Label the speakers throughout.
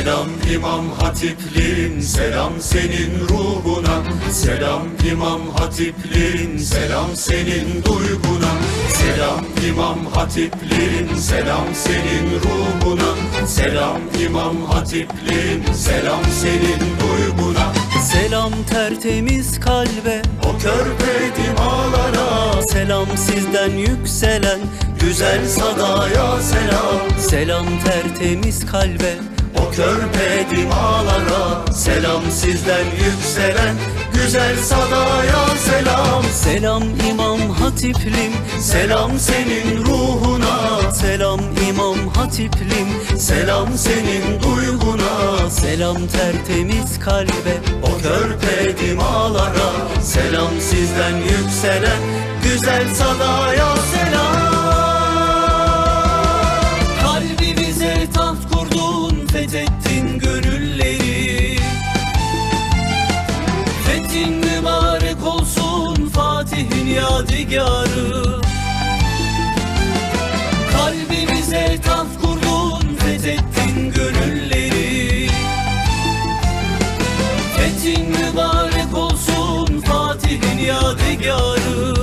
Speaker 1: Selam İmam Hatiplim Selam senin ruhuna. Selam İmam Hatiplim Selam senin duyguna. Selam İmam Hatiplim Selam senin ruhuna. Selam İmam Hatiplim Selam senin duyguna.
Speaker 2: Selam tertemiz kalbe
Speaker 1: O körpe dimalara
Speaker 2: Selam sizden yükselen
Speaker 1: Güzel sadaya selam.
Speaker 2: Selam tertemiz kalbe
Speaker 1: O körpe dimalara Selam sizden yükselen Güzel sadaya selam.
Speaker 2: Selam İmam Hatiplim
Speaker 1: Selam senin ruhuna.
Speaker 2: Selam İmam Hatiplim
Speaker 1: Selam senin duyguna.
Speaker 2: Selam tertemiz kalbe.
Speaker 1: O körpe dimalara Selam sizden yükselen Güzel sadaya
Speaker 2: yadigarı. Kalbimize taht kurdun fethettin gönülleri. Fethin mübarek olsun Fatih'in yadigarı.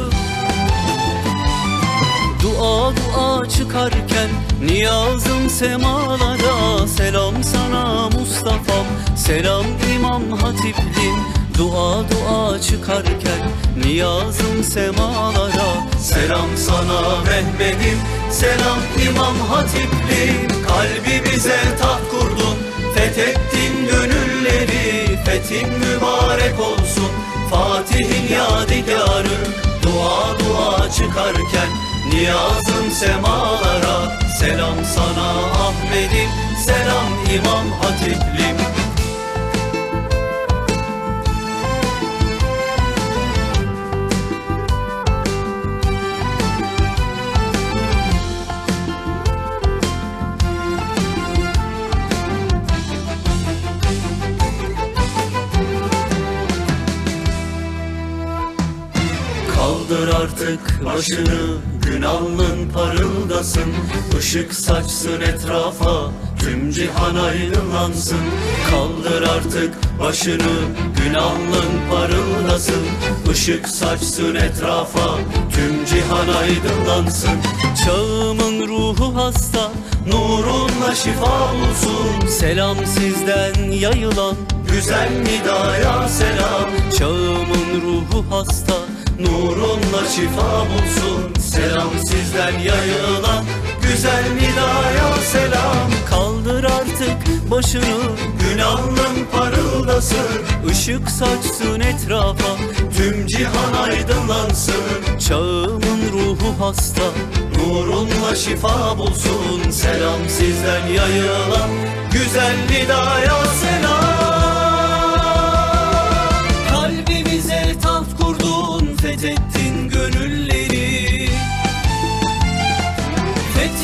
Speaker 2: Dua dua çıkarken Niyazım semalara. Selam sana Mustafa'm Selam İmam Hatiplim Dua dua çıkarken Niyazım semalara
Speaker 1: Selam sana Mehmet'im Selam İmam Hatiplim Kalbimize taht kurdun Fethettin gönülleri Fethin mübarek olsun. Fatih'in yadigarı Dua dua çıkarken Niyazım semalara Selam sana Ahmet'im Selam İmam Hatiplim Kaldır artık başını Gün alnın parıldasın. Işık saçsın etrafa Tüm cihan aydınlansın. Kaldır artık başını Gün alnın parıldasın. Işık saçsın etrafa Tüm cihan aydınlansın.
Speaker 2: Çağımın ruhu hasta
Speaker 1: Nurunla şifa bulsun.
Speaker 2: Selam sizden yayılan
Speaker 1: Güzel nidaya selam.
Speaker 2: Çağımın ruhu hasta
Speaker 1: Nurunla şifa bulsun. Selam sizden yayılan Güzel nidaya selam.
Speaker 2: Kaldır artık başını.
Speaker 1: Gün alnın parıldasın.
Speaker 2: Işık saçsın etrafa.
Speaker 1: Tüm cihan aydınlansın.
Speaker 2: Çağımın ruhu hasta.
Speaker 1: Nurunla şifa bulsun. Selam sizden yayılan Güzel nidaya selam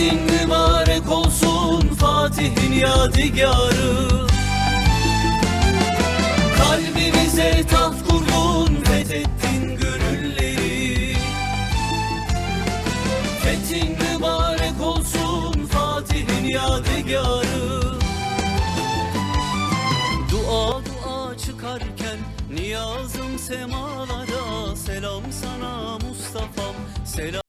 Speaker 2: Fethin mübarek olsun Fatih'in yadigarı. Kalbimize taht kurdun fethettin gönülleri. Fethin mübarek olsun Fatih'in yadigarı. Dua dua çıkarken Niyazım semalara. Selam sana Mustafa'm Selam